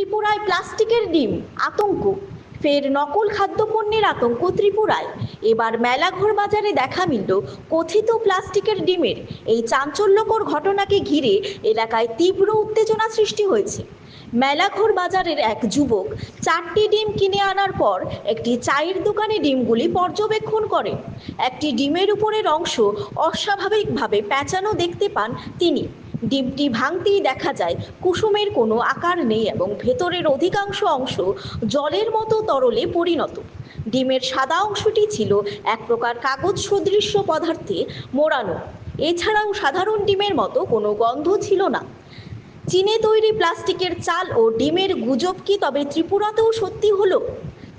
ত্রিপুরায় প্লাস্টিকের ডিম, আতঙ্ক। ফের নকল খাদ্যপণ্যের আতঙ্ক ত্রিপুরায়। এবার মেলাঘর বাজারে দেখা মিলল কথিত প্লাস্টিকের ডিমের। এই চাঞ্চল্যকর ঘটনাকে ঘিরে এলাকায় তীব্র উত্তেজনা সৃষ্টি হয়েছে। মেলাঘর বাজারের এক যুবক চারটি ডিম কিনে আনার পর একটি চায়ের দোকানে ডিমগুলি পর্যবেক্ষণ করেন। একটি ডিমের উপরের অংশ অস্বাভাবিকভাবে প্যাঁচানো দেখতে পান তিনি। ডিমটি ভাঙতেই দেখা যায়, কুসুমের কোনো আকার নেই এবং ভেতরের অধিকাংশ অংশ জলের মতো তরলে পরিণত। ডিমের সাদা অংশটি ছিল এক প্রকার কাগজ সদৃশ্য পদার্থে মোড়ানো। এছাড়াও সাধারণ ডিমের মতো কোনো গন্ধ ছিল না। চীনে তৈরি প্লাস্টিকের চাল ও ডিমের গুজব কি তবে ত্রিপুরাতেও সত্যি হলো?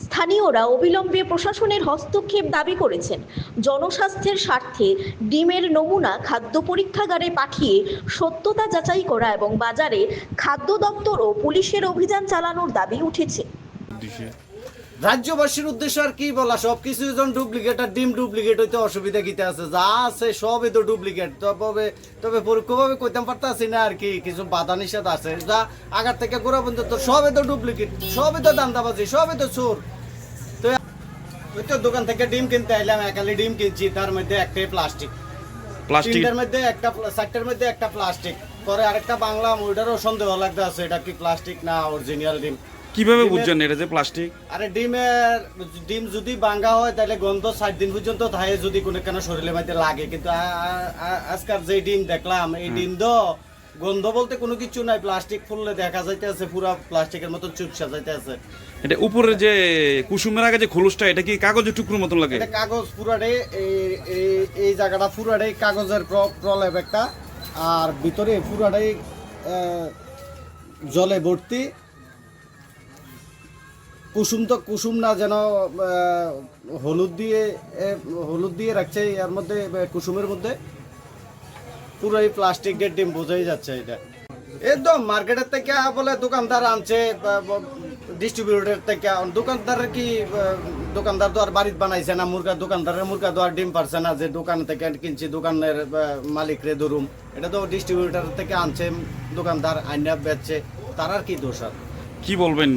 স্থানীয়রা অবিলম্বে প্রশাসনের হস্তক্ষেপ দাবি করেছেন। জনস্বাস্থ্যের স্বার্থে ডিমের নমুনা খাদ্য পরীক্ষাগারে পাঠিয়ে সত্যতা যাচাই করা এবং বাজারে খাদ্য দপ্তর ও পুলিশের অভিযান চালানোর দাবি উঠেছে। রাজ্যবাসীর উদ্দেশ্য আর কি বলা সব কিছু যখন ডুপ্লিকেট আর ডিম ডুপ্লিকেট হইতে অসুবিধা কিতে আছে? যা আছে সবই তো ডুপ্লিকেট তবে তবে পরোক্ষভাবে কইতাম পারতাছি না আর কি কিছু বাধা নিষেধ আছে। যা আগার থেকে গোড়া পর্যন্ত তো সবই তো ডুপ্লিকেট সবই তো দান্দাবাজি সবই তো চোর। তো ওই তো দোকান থেকে ডিম কিনতে আইলাম একালি ডিম কিনছি তার মধ্যে একটাই প্লাস্টিক। প্লাস্টিক? তিনটার মধ্যে একটা চারটার মধ্যে একটা প্লাস্টিক। পরে আরেকটা বাংলা ওইটারও সন্দেহ লাগতে আছে এটা কি প্লাস্টিক না অরিজিনাল ডিম? কীভাবে বুঝছেন এটা যে প্লাস্টিক? আরে ডিমের ডিম যদি ভাঙ্গা হয় তাহলে গন্ধ ষাট দিন পর্যন্ত থাকে যদি কোনো কেন শরীরের মধ্যে লাগে। কিন্তু আজকাল যে ডিম দেখলাম এই ডিম তো গন্ধ বলতে কোনো কিছু নাই প্লাস্টিক ফুললে দেখা যাইতে আছে পুরা প্লাস্টিকের মতো চুপসা যাইতে আছে এটা উপরে যে কুসুমের আগে যে খোলসটা এটা কি কাগজের টুকরো মতন লাগে? এটা কাগজ পুরাটাই এই- এই- এই জায়গাটা পুরাটাই কাগজের প্র- প্রলেপ একটা। আর ভিতরে পুরাটাই জলে ভর্তি। কুসুম তো কুসুম না, যেন হলুদ দিয়ে হলুদ দিয়ে রাখছে এর মধ্যে কুসুমের মধ্যে। পুরোই প্লাস্টিকের ডিম বোঝাই যাচ্ছে এটা। একদম মার্কেটের থেকে বলে দোকানদার আনছে ডিস্ট্রিবিউটর থেকে দোকানদারের কি দোকানদার তো আর বাড়িতে বানাইছে না, মুরগা দোকানদারের মুরগা তো আর ডিম পারছে না, যে দোকান থেকে কিনছি, দোকানের মালিক রে ধরুম। এটা তো ডিস্ট্রিবিউটর থেকে আনছে, দোকানদার আইনা বেচছে, তার আর কি দোষ আর? কি বলবেন?